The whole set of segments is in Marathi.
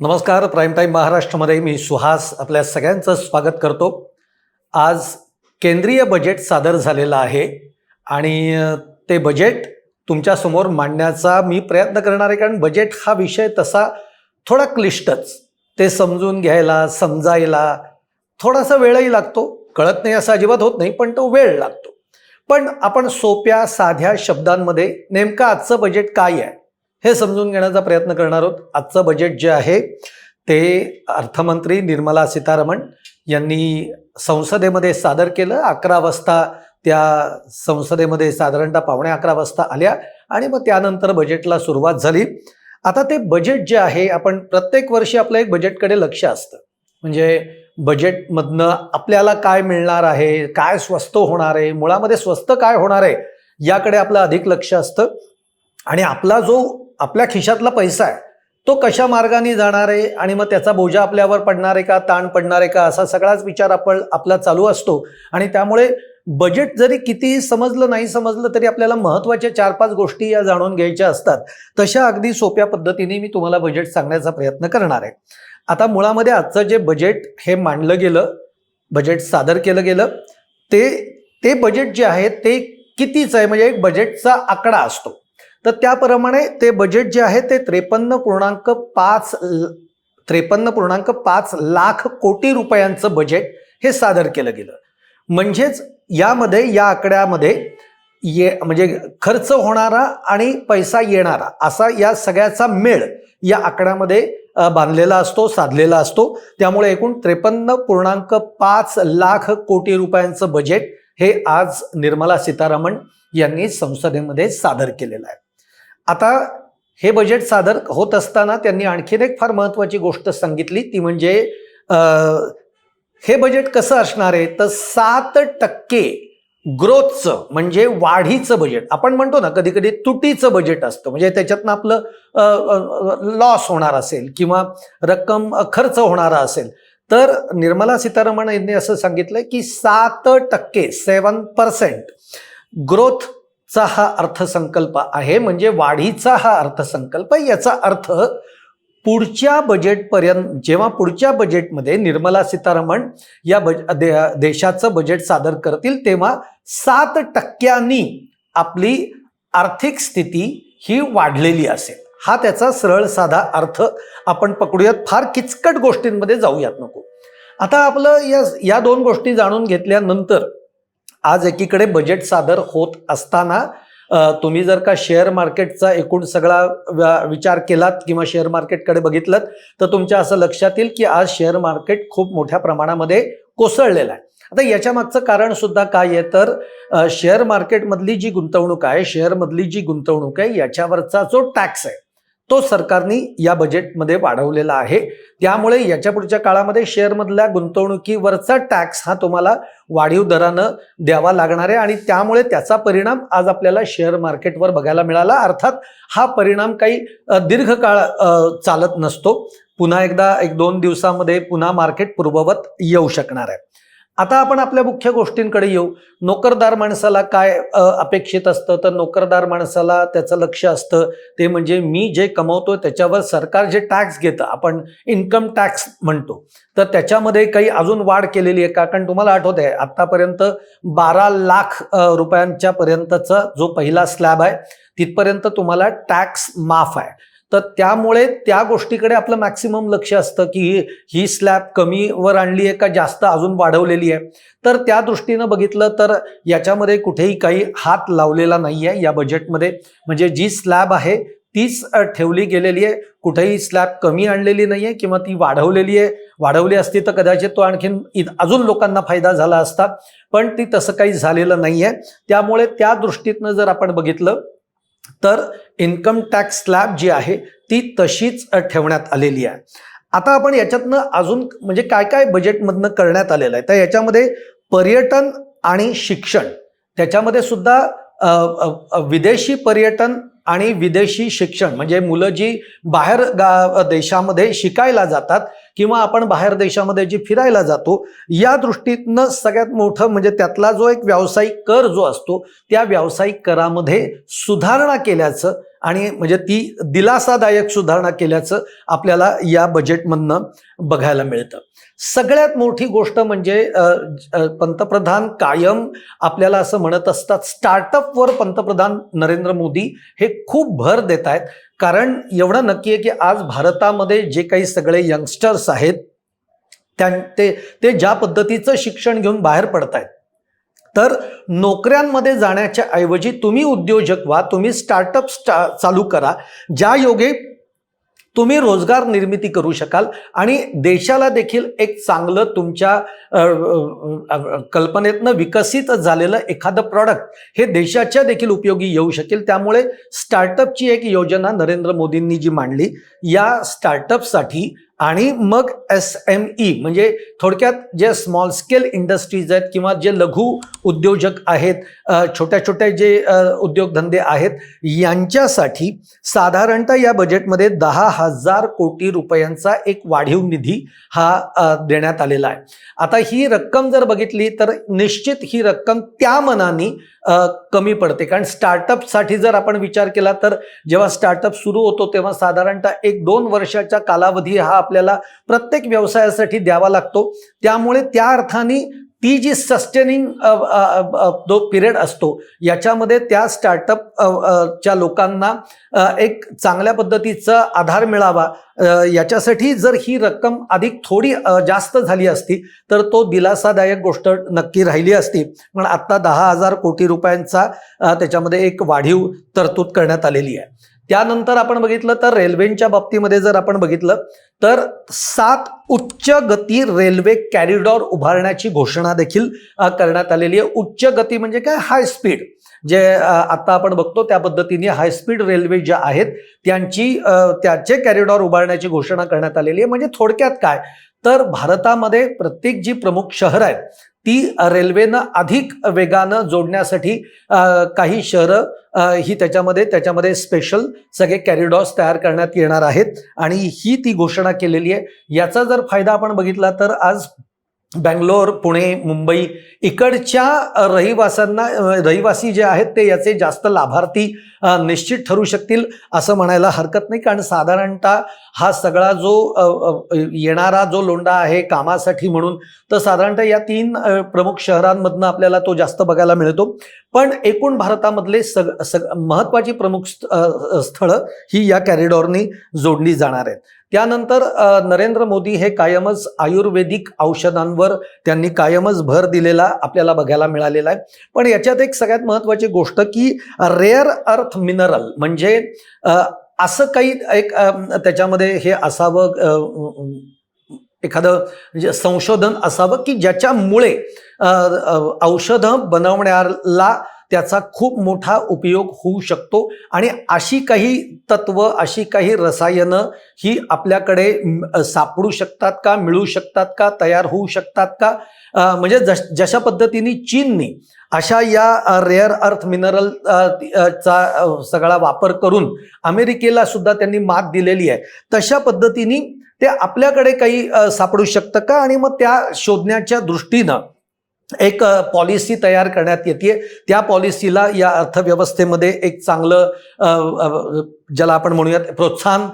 नमस्कार प्राईम टाईम महाराष्ट्रामध्ये मी सुहास आपल्या सगळ्यांचं स्वागत करतो. आज केंद्रीय बजेट सादर झालेलं आहे आणि ते बजेट तुमच्यासमोर मांडण्याचा मी प्रयत्न करणार आहे कारण बजेट हा विषय तसा थोडा क्लिष्टच. ते समजून घ्यायला समजायला थोडासा वेळही लागतो. कळत नाही असं अजिबात होत नाही पण तो वेळ लागतो. पण आपण सोप्या साध्या शब्दांमध्ये नेमकं आजचं बजेट काय आहे? हे समजून घेण्याचा प्रयत्न करणार आहोत. आजचं बजेट जे आहे ते अर्थमंत्री निर्मला सीतारमण यांनी संसदेमध्ये सादर केलं. अकरा वाजता त्या संसदेमध्ये साधारणतः पावणे अकरा वाजता आल्या आणि मग त्यानंतर बजेटला सुरुवात झाली. आता ते बजेट जे आहे आपण प्रत्येक वर्षी आपलं एक बजेटकडे लक्ष असतं. म्हणजे बजेटमधनं आपल्याला काय मिळणार आहे काय स्वस्त होणार आहे मुळामध्ये स्वस्त काय होणार आहे याकडे आपलं अधिक लक्ष असतं. आणि आपला जो आपल्या खिशातला पैसा आहे तो कशा मार्गाने जाणार आहे आणि मग त्याचा बोजा आपल्यावर पडणार आहे का ताण पडणार आहे का असा सगळाच विचार आपण आपला चालू असतो. आणि त्यामुळे बजेट जरी कितीही समजलं नाही समजलं तरी आपल्याला महत्त्वाच्या चार पाच गोष्टी या जाणून घ्यायच्या असतात. तशा अगदी सोप्या पद्धतीने मी तुम्हाला बजेट सांगण्याचा प्रयत्न करणार आहे. आता मुळामध्ये आजचं जे बजेट हे मांडलं गेलं बजेट सादर केलं गेलं ते ते बजेट जे आहे ते कितीच आहे? म्हणजे एक बजेटचा आकडा असतो. तर त्याप्रमाणे ते बजेट जे आहे ते त्रेपन्न पूर्णांक पाच ल- त्रेपन्न पूर्णांक पाच लाख कोटी रुपयांचं बजेट हे सादर केलं गेलं. म्हणजेच यामध्ये या आकड्यामध्ये ये म्हणजे खर्च होणारा आणि पैसा येणारा असा या सगळ्याचा मेळ या आकड्यामध्ये बांधलेला असतो साधलेला असतो. त्यामुळे एकूण त्रेपन्न पूर्णांक पाच लाख कोटी रुपयांचं बजेट हे आज निर्मला सीतारामन यांनी संसदेमध्ये सादर केलेलं आहे. आता हे बजेट सादर होत असताना त्यांनी आणखीन एक फार महत्त्वाची गोष्ट सांगितली ती म्हणजे हे बजेट कसं असणार आहे? तर सात टक्के ग्रोथचं म्हणजे वाढीचं बजेट आपण म्हणतो ना कधी कधी तुटीचं बजेट असतं. म्हणजे त्याच्यातनं आपलं लॉस होणार असेल किंवा रक्कम खर्च होणारा असेल. तर निर्मला सीतारामन यांनी असं सांगितलं की सात टक्के सेवन पर्सेंट ग्रोथ चा हा अर्थसंकल्प आहे. म्हणजे वाढीचा हा अर्थसंकल्प. याचा अर्थ पुढच्या बजेटपर्यंत जेव्हा पुढच्या बजेटमध्ये निर्मला सीतारामन या बज दे, देशाचं बजेट सादर करतील तेव्हा सात टक्क्यांनी आपली आर्थिक स्थिती ही वाढलेली असेल. हा त्याचा सरळ साधा अर्थ आपण पकडूयात. फार किचकट गोष्टींमध्ये जाऊयात नको. आता आपलं या या दोन गोष्टी जाणून घेतल्यानंतर आज एकीकडे बजेट सादर होत असताना तुम्ही जर का शेअर मार्केटचा एकूण सगळा व्या- विचार केलात किंवा शेअर मार्केटकडे बघितलं तर तुमच्या असं लक्षात येईल की आज शेअर मार्केट खूप मोठ्या प्रमाणामध्ये कोसळलेलं आहे. आता याच्या मागचं कारण सुद्धा काय आहे? तर शेअर मार्केटमधली जी गुंतवणूक आहे शेअरमधली जी गुंतवणूक आहे याच्यावरचा जो टॅक्स आहे तो सरकारने या बजेटमध्ये वाढवलेला आहे. त्यामुळे याच्या पुढच्या काळामध्ये शेअरमधल्या गुंतवणुकीवरचा टॅक्स हा तुम्हाला वाढीव दरानं द्यावा लागणार आहे आणि त्यामुळे त्याचा परिणाम आज आपल्याला शेअर मार्केटवर बघायला मिळाला. अर्थात हा परिणाम काही दीर्घकाळ चालत नसतो. पुन्हा एकदा एक दोन दिवसामध्ये पुन्हा मार्केट पूर्ववत येऊ शकणार आहे. आता आपण आपल्या मुख्य गोष्टींकडे येऊ. नोकरदार माणसाला काय अपेक्षित असतं? तर नोकरदार माणसाला त्याचं लक्ष असतं. ते म्हणजे मी जे कमवतो त्याच्यावर सरकार जे टॅक्स घेतं आपण इन्कम टॅक्स म्हणतो. तर त्याच्यामध्ये काही अजून वाढ केलेली आहे का? कारण तुम्हाला आठवत आहे आत्तापर्यंत बारा लाख रुपयांच्या पर्यंतचा जो पहिला स्लॅब आहे तिथपर्यंत तुम्हाला टॅक्स माफ आहे. तर त्यामुळे त्या गोष्टीकडे आपलं मॅक्सिमम लक्ष असतं की ही- स्लॅब कमीवर आणली आहे का जास्त अजून वाढवलेली आहे. तर त्या दृष्टीनं बघितलं तर याच्यामध्ये कुठेही काही हात लावलेला नाही आहे या बजेटमध्ये म्हणजे जी स्लॅब आहे तीच ठेवली गेलेली आहे. कुठेही स्लॅब कमी आणलेली नाही आहे किंवा ती वाढवलेली आहे. वाढवली असती तर कदाचित तो आणखीन अजून लोकांना फायदा झाला असता. पण ती तसं काही झालेलं नाही आहे. त्यामुळे त्या दृष्टीतनं जर आपण बघितलं तर इन्कम टॅक्स स्लॅब जी आहे ती तशीच ठेवण्यात आलेली आहे. आता आपण याच्यातनं अजून म्हणजे काय काय बजेटमधनं करण्यात आलेलं आहे? तर याच्यामध्ये पर्यटन आणि शिक्षण त्याच्यामध्ये सुद्धा विदेशी पर्यटन आणि विदेशी शिक्षण म्हणजे मुलं जी बाहेर गा देशामध्ये शिकायला जातात किंवा आपण बाहेर देशामध्ये जी फिरायला जातो या दृष्टीतनं सगळ्यात मोठं म्हणजे त्यातला जो एक व्यावसायिक कर जो असतो त्या व्यावसायिक करामध्ये सुधारणा केल्याचं आणि म्हणजे ती दिलासादायक सुधारणा केल्याचं आपल्याला या बजेटमधनं बघायला मिळतं. सगळ्यात मोठी गोष्ट म्हणजे पंतप्रधान कायम आपल्याला असं म्हणत असतात स्टार्टअपवर पंतप्रधान नरेंद्र मोदी हे खूप भर देत आहेत कारण एवढं नक्की आहे की आज भारतामध्ये जे काही सगळे यंगस्टर्स आहेत त्या ते ते ज्या पद्धतीचं शिक्षण घेऊन बाहेर पडत आहेत तर नोकऱ्यांमध्ये जाण्याच्या ऐवजी तुम्ही उद्योजक व्हा तुम्ही स्टार्टअप स्टा चालू करा. ज्या योगे तुम्ही रोजगार निर्मिती करू शकाल आणि देशाला देखील एक चांगलं तुमच्या कल्पनेतनं विकसित झालेलं एखादं प्रॉडक्ट हे देशाच्या देखील उपयोगी येऊ शकेल. त्यामुळे स्टार्टअपची एक योजना नरेंद्र मोदींनी जी मांडली या स्टार्टअपसाठी आणि मग एस एम ई म्हणजे थोडक्यात जे स्मॉल स्केल इंडस्ट्रीज आहेत किंवा जे लघु उद्योजक आहेत छोट्या छोट्या जे उद्योगधंदे आहेत यांच्यासाठी साधारणतः या बजेटमध्ये दहा हजार कोटी रुपयांचा एक वाढीव निधी हा देण्यात आलेला आहे. आता ही रक्कम जर बघितली तर निश्चित ही रक्कम त्या मनाने कमी पडते. कारण स्टार्टअपसाठी जर आपण विचार केला तर जेव्हा स्टार्टअप सुरू होतो तेव्हा साधारणतः एक दोन वर्षाचा कालावधी हा आपल्याला प्रत्येक व्यवसायासाठी द्यावा लागतो. त्यामुळे त्या अर्थाने ती जी सस्टेनिंग जो पिरियड असतो याच्यामध्ये त्या स्टार्टअप च्या लोकांना एक चांगल्या पद्धतीचा आधार मिळावा याच्यासाठी जर ही रक्कम अधिक थोडी जास्त झाली असती तर तो दिलासादायक गोष्ट नक्की राहिली असती. पण आत्ता दहा हजार कोटी रुपयांचा त्याच्यामध्ये एक वाढीव तरतूद करण्यात आलेली आहे. त्यानंतर आपण बघितलं तर रेल्वेच्या बाबतीमध्ये जर आपण बघितलं तर सात उच्च गती रेल्वे कॅरिडॉर उभारण्याची घोषणा देखील करण्यात आलेली आहे. उच्च गती म्हणजे काय? हाय स्पीड जे आता आपण बघतो त्या पद्धतीने हाय स्पीड रेल्वे ज्या आहेत त्यांची त्याचे कॅरिडॉर उभारण्याची घोषणा करण्यात आलेली आहे. म्हणजे थोडक्यात काय? तर भारतामध्ये प्रत्येक जी प्रमुख शहर आहेत ती रेल्वेनं अधिक वेगानं जोडण्यासाठी काही शहरं ही त्याच्यामध्ये त्याच्यामध्ये स्पेशल सगळे कॅरिडॉर्स तयार करण्यात येणार आहेत. आणि ही ती घोषणा केलेली आहे. याचा जर फायदा आपण बघितला तर आज बँगलोर पुणे मुंबई इकडच्या रहिवासांना रहिवासी जे आहेत ते याचे जास्त लाभार्थी निश्चित ठरू शकतील असं म्हणायला हरकत नाही. कारण साधारणतः हा सगळा जो येणारा जो लोंडा आहे कामासाठी म्हणून तर साधारणतः या तीन प्रमुख शहरांमधनं आपल्याला तो जास्त बघायला मिळतो. पण एकूण भारतामधले सग सग महत्त्वाची प्रमुख स्थळं ही या कॅरिडॉरनी जोडली जाणार आहेत. त्यानंतर नरेंद्र मोदी हे कायमच आयुर्वेदिक औषधांवर त्यांनी कायमच भर दिलेला आपल्याला बघायला मिळालेला आहे. पण याच्यात एक सगळ्यात महत्त्वाची गोष्ट की रेअर अर्थ मिनरल म्हणजे असं काही एक त्याच्यामध्ये हे असावं एखादं म्हणजे संशोधन असावं की ज्याच्यामुळे औषधं बनवण्याला त्याचा खूप मोठा उपयोग होऊ शकतो. आणि अशी काही तत्व अशी काही रसायनं ही आपल्याकडे सापडू शकतात का मिळू शकतात का तयार होऊ शकतात का? म्हणजे जश जशा पद्धतीने चीनने अशा या रेअर अर्थ मिनरल चा सगळा वापर करून अमेरिकेला सुद्धा त्यांनी मात दिलेली आहे. तशा पद्धतीने ते आपल्याकडे काही सापडू शकतं का? आणि मग त्या शोधण्याच्या दृष्टीनं एक पॉलिसी तयार करण्यात येते त्या पॉलिसीला या अर्थव्यवस्थेमध्ये एक चांगलं ज्याला आपण म्हणूयात प्रोत्साहन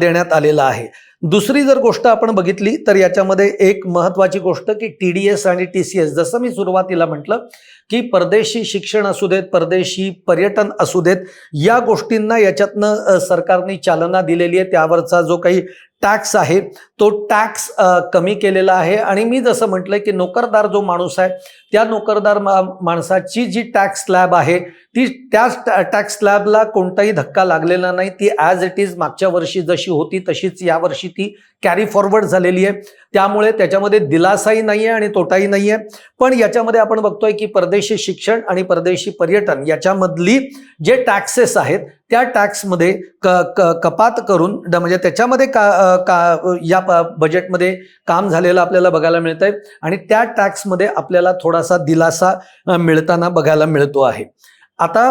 देण्यात आलेलं आहे. दुसरी जर गोष्ट आपण बघितली तर याच्यामध्ये एक महत्त्वाची गोष्ट की टी डी एस आणि टी सी एस जसं मी सुरुवातीला म्हटलं की परदेशी शिक्षण असू देत परदेशी पर्यटन असू देत या गोष्टींना याच्यातनं सरकारने चालना दिलेली आहे. त्यावरचा जो काही टॅक्स आहे तो टॅक्स कमी केलेला आहे. आणि मी जसं म्हटलं की नोकरदार जो माणूस आहे त्या नोकरदार मा माणसाची जी टॅक्स स्लॅब आहे ती त्याच टॅक्स स्लॅबला कोणताही धक्का लागलेला नाही. ती ॲज इट इज मागच्या वर्षी जशी होती तशीच यावर्षी ती कॅरी फॉरवर्ड झालेली आहे. त्यामुळे त्याच्यामध्ये दिलासाही नाही आहे आणि तोटाही नाही आहे पण याच्यामध्ये आपण बघतोय की परदेश शिक्षण आणि परदेशी पर्यटन याच्यामधली जे टॅक्सेस आहेत त्या टॅक्समध्ये क क कपात करून म्हणजे त्याच्यामध्ये का का या बजेटमध्ये काम झालेलं आपल्याला बघायला मिळत आहे आणि त्या टॅक्समध्ये आपल्याला थोडासा दिलासा मिळताना बघायला मिळतो आहे. आता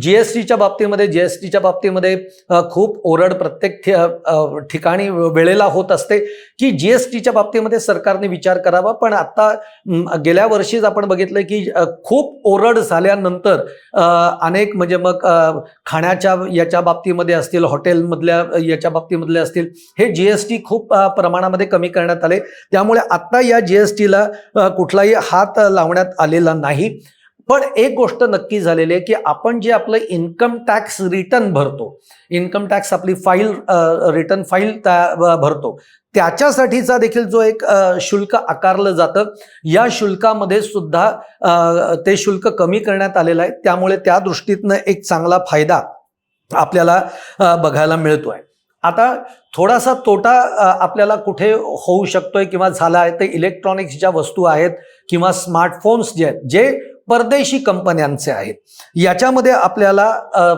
जी एस टीच्या बाबतीमध्ये जी एस टीच्या बाबतीमध्ये खूप ओरड प्रत्येक ठिकाणी वेळेला होत असते की जी एस टीच्या बाबतीमध्ये सरकारने विचार करावा. पण आता गेल्या वर्षीच आपण बघितलं की खूप ओरड झाल्यानंतर अनेक म्हणजे मग खाण्याच्या याच्या बाबतीमध्ये असतील हॉटेलमधल्या याच्या बाबतीमधले असतील हे जी एस टी खूप प्रमाणामध्ये कमी करण्यात आले. त्यामुळे आत्ता या जी एस टीला कुठलाही हात लावण्यात आलेला नाही. पण एक गोष्ट नक्की झालेली आहे की आपण जे आपलं इन्कम टॅक्स रिटर्न भरतो इन्कम टॅक्स आपली फाईल रिटर्न फाईल भरतो त्याच्यासाठीचा देखील जो एक शुल्क आकारलं जातं या शुल्कामध्ये सुद्धा ते शुल्क कमी करण्यात आलेलं आहे. त्यामुळे त्या दृष्टीतनं एक चांगला फायदा आपल्याला बघायला मिळतो आहे आता थोडासा तोटा आपल्याला कुठे होऊ शकतोय किंवा झाला आहे ते इलेक्ट्रॉनिक्स ज्या वस्तू आहेत किंवा स्मार्टफोन्स जे आहेत जे परदेशी कंपन्यांचे आहेत. याच्यामध्ये आपल्याला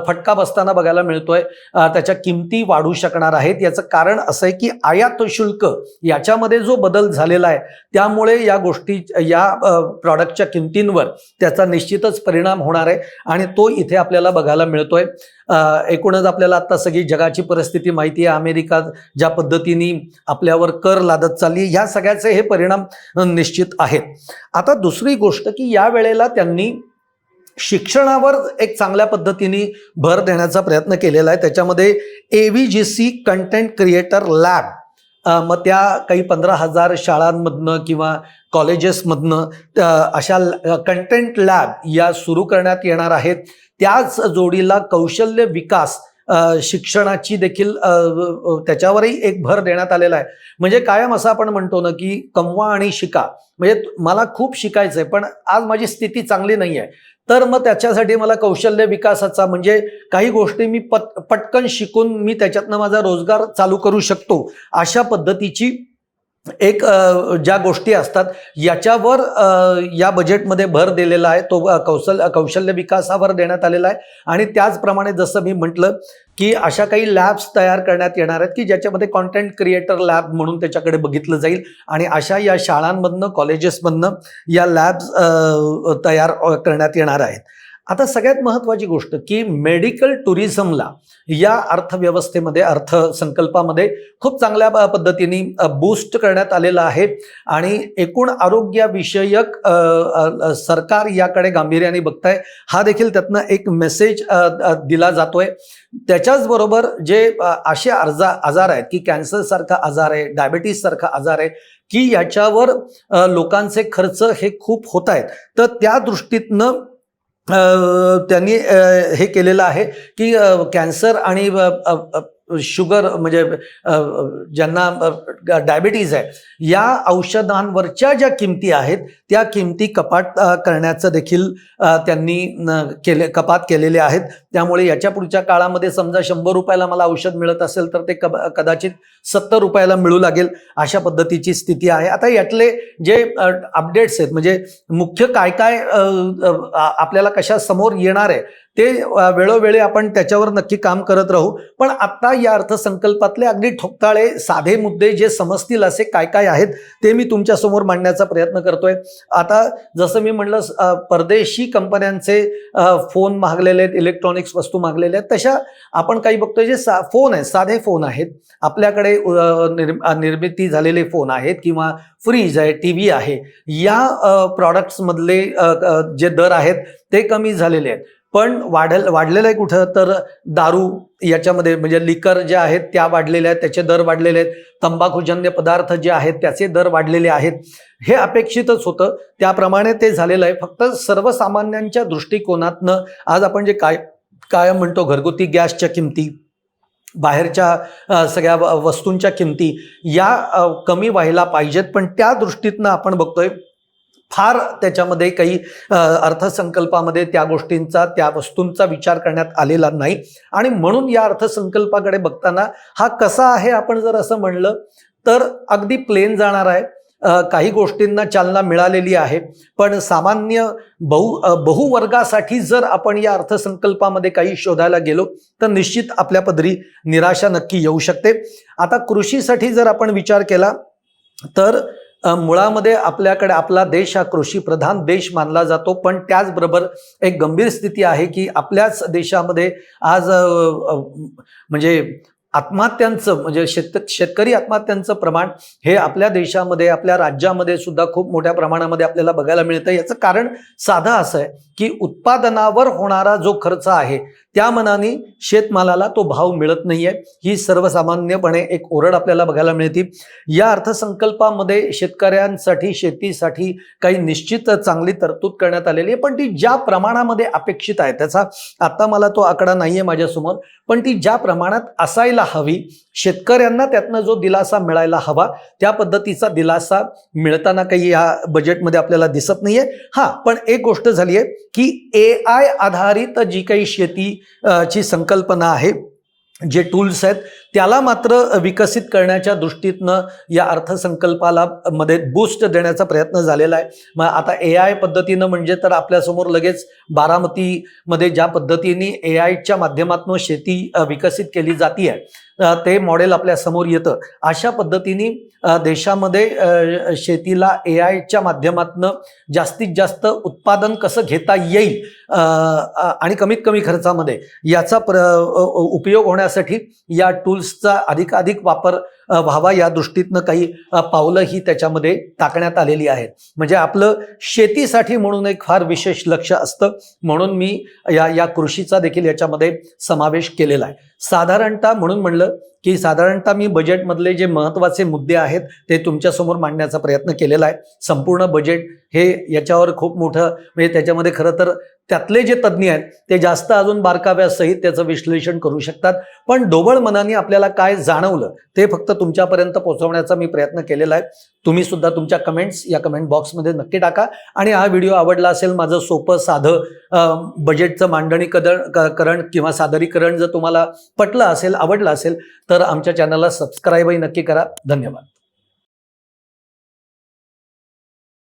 फटका बसताना बघायला मिळतोय त्याच्या किमती वाढू शकणार आहेत. याचं कारण असं आहे की आयात शुल्क याच्यामध्ये जो बदल झालेला आहे त्यामुळे या गोष्टी या प्रॉडक्टच्या किमतींवर त्याचा निश्चितच परिणाम होणार आहे आणि तो इथे आपल्याला बघायला मिळतोय. एकूणच आपल्याला आता सगळी जगाची परिस्थिती माहिती आहे. अमेरिका ज्या पद्धतीने आपल्यावर कर लादत चालली ह्या सगळ्याचे हे परिणाम निश्चित आहेत. आता दुसरी गोष्ट की या वेळेला त्यांनी शिक्षणावर एक चांगल्या पद्धतीने भर देण्याचा प्रयत्न केलेला आहे. त्याच्यामध्ये A V G C content creator lab मग त्या काही पंधरा हजार शाळांमधनं किंवा कॉलेजेसमधनं अशा कंटेंट लॅब या सुरू करण्यात येणार आहेत. त्याच जोडीला कौशल्य विकास शिक्षणाची देखील त्याच्यावरही एक भर देण्यात आलेला आहे. म्हणजे कायम असं आपण म्हणतो ना की कमवा आणि शिका. म्हणजे मला खूप शिकायचं आहे पण आज माझी स्थिती चांगली नाही आहे तर मग त्याच्यासाठी मला कौशल्य विकासाचा म्हणजे काही गोष्टी मी पट पटकन शिकून मी त्याच्यातनं माझा रोजगार चालू करू शकतो अशा पद्धतीची एक ज्या गोष्टी असतात याच्यावर या बजेटमध्ये भर दिलेला आहे. तो कौशल कौशल्य विकासावर देण्यात आलेला आहे. आणि त्याचप्रमाणे जसं मी म्हटलं की अशा काही लॅब्स तयार करण्यात येणार आहेत की ज्याच्यामध्ये कॉन्टेंट क्रिएटर लॅब म्हणून त्याच्याकडे बघितलं जाईल आणि अशा या शाळांमधनं कॉलेजेसमधनं या लॅब्स तयार करण्यात येणार आहेत. आता सगळ्यात महत्त्वाची गोष्ट की मेडिकल टुरिझमला या अर्थव्यवस्थेमध्ये अर्थसंकल्पामध्ये खूप चांगल्या पद्धतीने बूस्ट करण्यात आलेलं आहे. आणि एकूण आरोग्याविषयक सरकार याकडे गांभीर्याने बघताय. हा देखील त्यातनं एक मेसेज दिला जातोय. त्याच्याचबरोबर जे असे अर्जा आजार आहेत की कॅन्सरसारखा आजार आहे डायबिटीजसारखा आजार आहे की याच्यावर लोकांचे खर्च हे खूप होत आहेत. तर त्या दृष्टीतनं त्यांनी हे केलेलं आहे की कॅन्सर आणि शुगर म्हणजे ज्यांना डायबिटीज आहे या औषधांवरच्या ज्या किमती आहेत त्या किमती कपात करण्याचं देखील त्यांनी केले कपात केलेले आहेत. त्यामुळे याच्या पुढच्या काळामध्ये समजा शंभर रुपयाला मला औषध मिळत असेल तर ते कब कदाचित सत्तर रुपयाला मिळू लागेल अशा पद्धतीची स्थिती आहे. आता यातले जे अपडेट्स आहेत म्हणजे मुख्य काय काय आपल्याला कशा समोर येणार आहे ते वेळोवेळी आपण त्याच्यावर नक्की काम करत राहू. पण आता या अर्थसंकल्पातले अगदी ठोकताळे साधे मुद्दे जे समजतील असे काय काय आहेत ते मी तुमच्यासमोर मांडण्याचा प्रयत्न करतोय. आता जसं मी म्हणलं परदेशी कंपन्यांचे फोन मागलेले आहेत इलेक्ट्रॉनिक्स वस्तू मागलेल्या आहेत तशा आपण काही बघतोय जे सा फोन आहेत साधे फोन आहेत. आपल्याकडे निर्मिती झालेले फोन आहेत किंवा फ्रीज आहे टी व्ही आहे. या प्रॉडक्ट्समधले जे दर आहेत ते कमी झालेले आहेत. पण वाढल वाढलेलं आहे कुठं? तर दारू याच्यामध्ये म्हणजे लिकर जे आहेत त्या वाढलेल्या आहेत त्याचे दर वाढलेले आहेत. तंबाखूजन्य पदार्थ जे आहेत त्याचे दर वाढलेले आहेत. हे अपेक्षितच होतं. त्याप्रमाणे ते झालेलं आहे. फक्त सर्वसामान्यांच्या दृष्टिकोनातनं आज आपण जे काय कायम म्हणतो घरगुती गॅसच्या किमती बाहेरच्या सगळ्या व- वस्तूंच्या किमती या कमी व्हायला पाहिजेत. पण त्या दृष्टीतनं आपण बघतोय फार त्याच्यामध्ये काही अर्थसंकल्पामध्ये त्या गोष्टींचा त्या वस्तूंचा विचार करण्यात आलेला नाही. आणि म्हणून या अर्थसंकल्पाकडे बघताना हा कसा आहे आपण जर असं म्हणलं तर अगदी प्लेन जाणार आहे. काही गोष्टींना चालना मिळालेली आहे. पण सामान्य बहु बहुवर्गासाठी जर आपण या अर्थसंकल्पामध्ये काही शोधायला गेलो तर निश्चित आपल्या पदरी निराशा नक्की येऊ शकते. आता कृषीसाठी जर आपण विचार केला तर मुळामध्ये आपल्याकडे आपला देश हा कृषीप्रधान देश मानला जातो पण त्याचबरोबर एक गंभीर स्थिती आहे की आपल्याच देशामध्ये आज म्हणजे आत्महत्यांचं म्हणजे शेत शेतकरी आत्महत्यांचं प्रमाण हे आपल्या देशामध्ये आपल्या राज्यामध्ये सुद्धा खूप मोठ्या प्रमाणामध्ये आपल्याला बघायला मिळतं. याचं कारण साधं असं आहे की उत्पादनावर होणारा जो खर्च आहे त्या मनाने शेतमालाला तो भाव मिळत नाहीये. ही सर्वसामान्यपणे एक ओरड आपल्याला बघायला मिळते. या अर्थसंकल्पामध्ये शेतकऱ्यांसाठी शेतीसाठी काही निश्चित चांगली तरतूद करण्यात आलेली आहे. पण ती ज्या प्रमाणामध्ये अपेक्षित आहे त्याचा आता मला तो आकडा नाहीये माझ्यासमोर पण ती ज्या प्रमाणात असायला हवी. शेतकऱ्यांना त्यातनं जो दिलासा मिळायला हवा त्या पद्धतीचा दिलासा मिळताना काही या बजेटमध्ये आपल्याला दिसत नाहीये. हा पण एक गोष्ट झाली आहे की ए आय आधारित जी काही शेती ची संकल्पना आहे जे टूल्स आहेत त्याला मात्र विकसित करण्याच्या दृष्टीतनं या अर्थसंकल्पाला मध्ये बूस्ट देण्याचा प्रयत्न झालेला आहे. मग आता ए आय पद्धतीनं म्हणजे तर आपल्यासमोर लगेच बारामतीमध्ये ज्या पद्धतीने ए आयच्या माध्यमातून शेती विकसित केली जाती आहे ते मॉडेल आपल्यासमोर येतं. अशा पद्धतीने देशामध्ये शेतीला ए आयच्या माध्यमातनं जास्तीत जास्त उत्पादन कसं घेता येईल आणि कमीत कमी खर्चामध्ये याचा प्र उपयोग होण्यासाठी या टूल टूल्सचा अधिकाधिक वापर व्हावा या दृष्टीतनं काही पावलं ही त्याच्यामध्ये टाकण्यात आलेली आहेत. म्हणजे आपलं शेतीसाठी म्हणून एक फार विशेष लक्ष असतं. म्हणून मी या या कृषीचा देखील याच्यामध्ये समावेश केलेला आहे. साधारणतः म्हणून म्हणलं की साधारणतः मी बजेटमधले जे महत्त्वाचे मुद्दे आहेत ते तुमच्यासमोर मांडण्याचा प्रयत्न केलेला आहे. संपूर्ण बजेट हे याच्यावर खूप मोठं म्हणजे त्याच्यामध्ये खरं तर त्यातले जे तज्ज्ञ आहेत ते जास्त अजून बारकाव्यासहित त्याचं विश्लेषण करू शकतात. पण ढोबळ मनाने आपल्याला काय जाणवलं ते फक्त तुमच्यापर्यंत पोहोचवण्याचा मी प्रयत्न केलेला आहे. तुम्ही सुद्धा तुमच्या कमेंट्स या कमेंट बॉक्समध्ये नक्की टाका. आणि हा व्हिडिओ आवडला असेल माझं सोपं साधं बजेटचं मांडणी कदर करण किंवा सादरीकरण जर तुम्हाला पटलं असेल आवडलं असेल तर आमच्या चॅनलला सबस्क्राईबही नक्की करा. धन्यवाद.